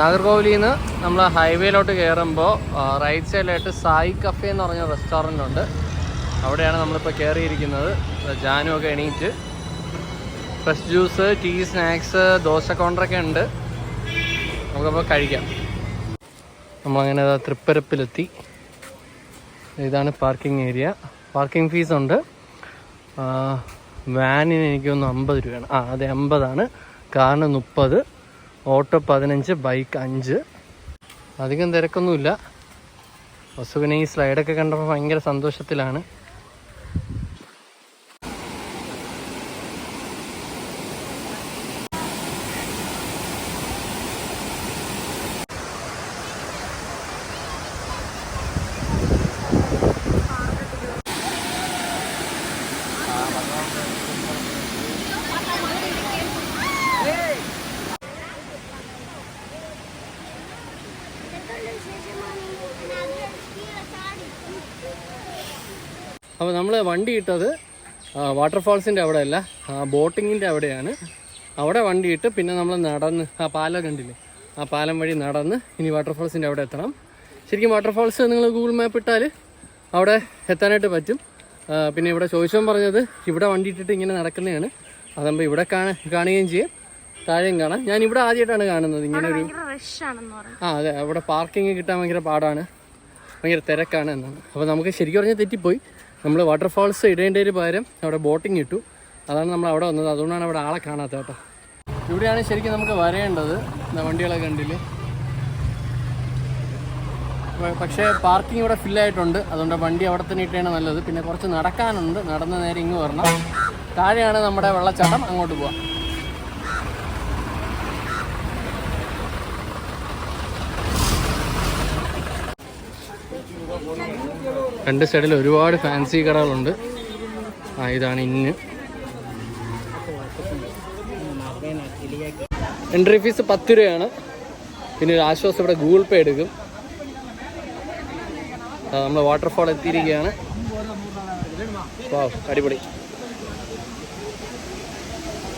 നാഗർകോവിലിൽ നിന്ന് നമ്മൾ ഹൈവേയിലോട്ട് കയറുമ്പോൾ റൈറ്റ് സൈഡിലായിട്ട് സായി കഫേ എന്ന് പറഞ്ഞ റെസ്റ്റോറന്റ് ഉണ്ട്. അവിടെയാണ് നമ്മളിപ്പോൾ കയറിയിരിക്കുന്നത് ജാനു ഒക്കെ എണീറ്റ്. Fresh juice tea snacks dosa കൗണ്ടറൊക്കെ ഉണ്ട്. നമുക്കപ്പോൾ കഴിക്കാം. നമ്മളങ്ങനെ തൃപ്പരപ്പിലെത്തി. ഇതാണ് പാർക്കിംഗ് ഏരിയ പാർക്കിംഗ് ഫീസ് ഉണ്ട്. വാനിന് എനിക്കൊന്ന് അമ്പത് രൂപയാണ്. ആ അതെ അമ്പതാണ്. കാറിന് മുപ്പത്. ഓട്ടോ പതിനഞ്ച് ബൈക്ക് അഞ്ച്. അധികം തിരക്കൊന്നുമില്ല. വസുവിനെ ഈ സ്ലൈഡൊക്കെ കണ്ടപ്പോൾ ഭയങ്കര സന്തോഷത്തിലാണ്. അപ്പോൾ നമ്മൾ വണ്ടി ഇട്ടത് വാട്ടർഫാൾസിന്റെ അവിടെ അല്ല ബോട്ടിങ്ങിന്റെ അവിടെയാണ്. അവിടെ വണ്ടി ഇട്ട് പിന്നെ നമ്മൾ നടന്ന് ആ പാലം കണ്ടില്ലേ? ആ പാലം വഴി നടന്ന് ഇനി വാട്ടർഫാൾസിന്റെ അവിടെ എത്തണം. ശരിക്കും വാട്ടർഫാൾസ് നിങ്ങൾ ഗൂഗിൾ മാപ്പ് ഇട്ടാൽ അവിടെ എത്താനായിട്ട് പറ്റും. പിന്നെ ഇവിടെ ചോദിച്ചോൻ പറഞ്ഞത് ഇവിടെ വണ്ടി ഇട്ടിട്ട് ഇങ്ങനെ നടക്കുന്നതാണ്. അതാകുമ്പോൾ ഇവിടെ കാണ കാണുകയും ചെയ്യും. താഴെയും കാണാം. ഞാൻ ഇവിടെ ആദ്യമായിട്ടാണ് കാണുന്നത്. ഇങ്ങനെ ഒരു ആ അതെ. അവിടെ പാർക്കിംഗ് കിട്ടാൻ ഭയങ്കര പാടാണ്. ഭയങ്കര തിരക്കാണ് എന്നാണ്. അപ്പോൾ നമുക്ക് ശരിക്കും പറഞ്ഞാൽ തെറ്റിപ്പോയി. നമ്മൾ വാട്ടർഫാൾസ് ഇടേണ്ടതിന് പകരം അവിടെ ബോട്ടിങ് ഇട്ടു. അതാണ് നമ്മൾ അവിടെ വന്നത്. അതുകൊണ്ടാണ് അവിടെ ആളെ കാണാത്ത കേട്ടോ. ഇവിടെയാണ് ശരിക്കും നമുക്ക് വരേണ്ടത്. വണ്ടികളൊക്കെ കണ്ടില്ലേ? പ- പക്ഷേ പാർക്കിംഗ് ഇവിടെ ഫില്ലായിട്ടുണ്ട് അതുകൊണ്ട് വണ്ടി അവിടെ തന്നെ ഇട്ടാണ് നല്ലത്. പിന്നെ കുറച്ച് നടക്കാനുണ്ട്. നടന്ന് നേരെ ഇങ്ങ് വരണം. താഴെയാണ് നമ്മുടെ വെള്ളച്ചാട്ടം. അങ്ങോട്ട് പോവാം. രണ്ട് സൈഡിൽ ഒരുപാട് ഫാൻസി കടകളുണ്ട്. ആ ഇതാണ് ഇന്ന്. എൻട്രി ഫീസ് പത്ത് രൂപയാണ്. പിന്നെ ഒരു ആശ്വാസം ഇവിടെ ഗൂഗിൾ പേ എടുക്കും. നമ്മൾ വാട്ടർഫാൾ എത്തിയിരിക്കുകയാണ്. അടിപൊളി.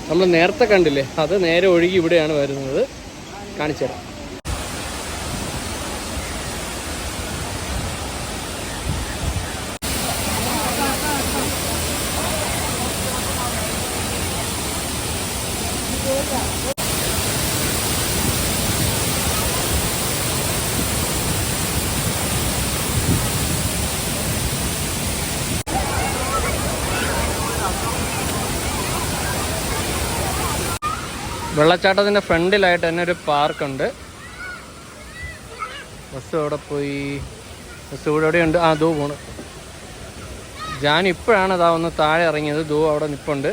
നമ്മൾ നേരത്തെ കണ്ടില്ലേ? അത് നേരെ ഒഴുകി ഇവിടെയാണ് വരുന്നത്. കാണിച്ചു തരാം വെള്ളച്ചാട്ടത്തിന്റെ ഫ്രണ്ടിലായിട്ട് തന്നെ ഒരു പാർക്കുണ്ട്. ബസ് അവിടെ പോയി? ബസ് ഇവിടെ എവിടെയുണ്ട്? ആ ദൂ പോണ്. ഞാൻ ഇപ്പോഴാണ് അതാ ഒന്ന് താഴെ ഇറങ്ങിയത്. ദൂ അവിടെ നിപ്പുണ്ട്.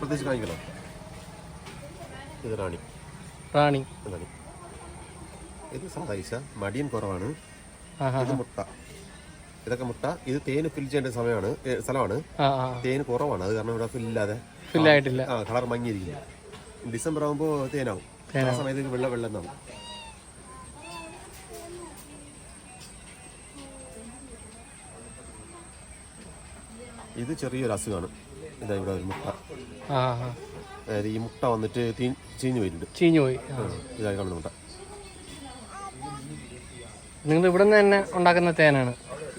പ്രത്യേകിച്ച് കാണിക്കലോ ഇത് റാണി. റാണി. റാണി ഇത് ഈശ മടിയൻ കുറവാണ്. ഇത് മുട്ട. ഇതൊക്കെ മുട്ട. ഇത് തേന് ഫിൽ ചെയ്യേണ്ട സമയമാണ്. സ്ഥലമാണ്. തേന് കുറവാണ്. അത് കാരണം ഇവിടെ ഫില്ലാതെ ഫില്ലായിട്ടില്ല ആ കളർ മങ്ങിയിരിക്കില്ല ഡിസംബർ ആകുമ്പോൾ തേനാവും. ആ സമയത്ത് വെള്ള വെള്ളം എന്നാവും ഇത് ചെറിയൊരു അസുഖമാണ്. ഇതാ ഇവിടെ ഒരു മുട്ട. അതായത് ഈ മുട്ട വന്നിട്ട് ചീഞ്ഞു പോയിട്ടുണ്ട്. ചീഞ്ഞു പോയി. ഇതായി കാണുന്ന മുട്ട. നിങ്ങൾ ഇവിടെ നിന്ന് തന്നെ ഉണ്ടാക്കുന്ന തേനാണ്.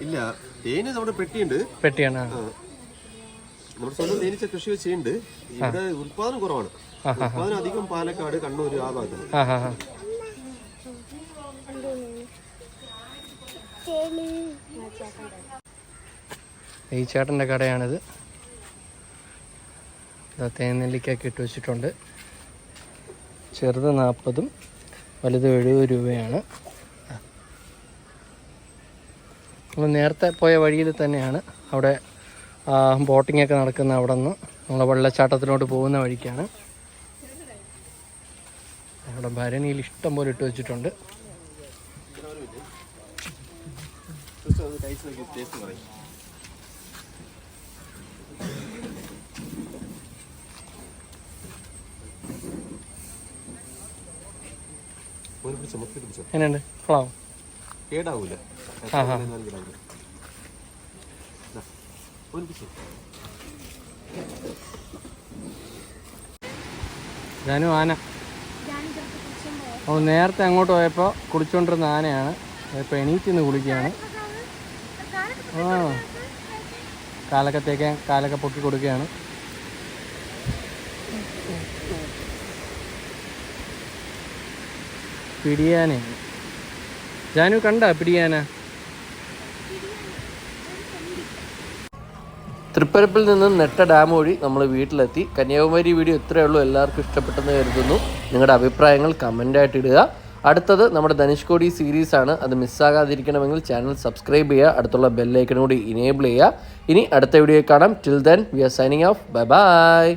ഇല്ല തേന് നമ്മുടെ പെട്ടിയുണ്ട്. പെട്ടിയാണ്. നമ്മുടെ സ്വന്തം തേനീച്ച കൃഷി ചെയ്യുന്നുണ്ട് ഇവിടെ ഉത്പാദനം കുറവാണ്. ഉത്പാദനം അധികം പാലക്കാട് കണ്ണൂർ ആ ഭാഗത്ത്. ഈ ചേട്ടന്റെ കടയാണിത്. തേനെല്ലിക്കൊക്കെ ഇട്ട് വെച്ചിട്ടുണ്ട്. ചെറുത് നാൽപ്പതും വലുത് എഴുപത് രൂപയാണ്. നമ്മൾ നേരത്തെ പോയ വഴിയിൽ തന്നെയാണ് അവിടെ ബോട്ടിംഗ് ഒക്കെ നടക്കുന്ന അവിടെ നിന്ന് നമ്മൾ വെള്ളച്ചാട്ടത്തിലോട്ട് പോകുന്ന വഴിക്കാണ്. അവിടെ ഭരണിയിൽ ഇഷ്ടം പോലെ ഇട്ട് വെച്ചിട്ടുണ്ട്. എങ്ങനെയുണ്ട്? കൊള്ളാമോ? കേടാവൂല. ജാനു ആന. അപ്പോൾ നേരത്തെ അങ്ങോട്ട് പോയപ്പോൾ കുളിച്ചുകൊണ്ടിരുന്ന ആനയാണ്. ഇപ്പോൾ എണീറ്റ് നിന്ന് കുളിക്കുകയാണ്. ആ. കാലൊക്കെ തേക്കാൻ കാലൊക്കെ പൊക്കി കൊടുക്കുകയാണ്. പിടിയാനയാണ് ജാനു കണ്ട പിടിയാന? തൃപ്പരപ്പിൽ നിന്നും നെട്ട ഡാം വഴി നമ്മൾ വീട്ടിലെത്തി. കന്യാകുമാരി വീഡിയോ ഇത്രയേ ഉള്ളൂ. എല്ലാവർക്കും ഇഷ്ടപ്പെട്ടെന്ന് കരുതുന്നു. നിങ്ങളുടെ അഭിപ്രായങ്ങൾ കമന്റായിട്ട് ഇടുക. അടുത്തത് നമ്മുടെ ധനുഷ്കോടി സീരീസ് ആണ്. അത് മിസ്സാകാതിരിക്കണമെങ്കിൽ ചാനൽ സബ്സ്ക്രൈബ് ചെയ്യുക. അടുത്തുള്ള ബെല്ലൈക്കനും കൂടി ഇനേബിൾ ചെയ്യുക. ഇനി അടുത്ത വീഡിയോ കാണാം. Till then we are signing off bye bye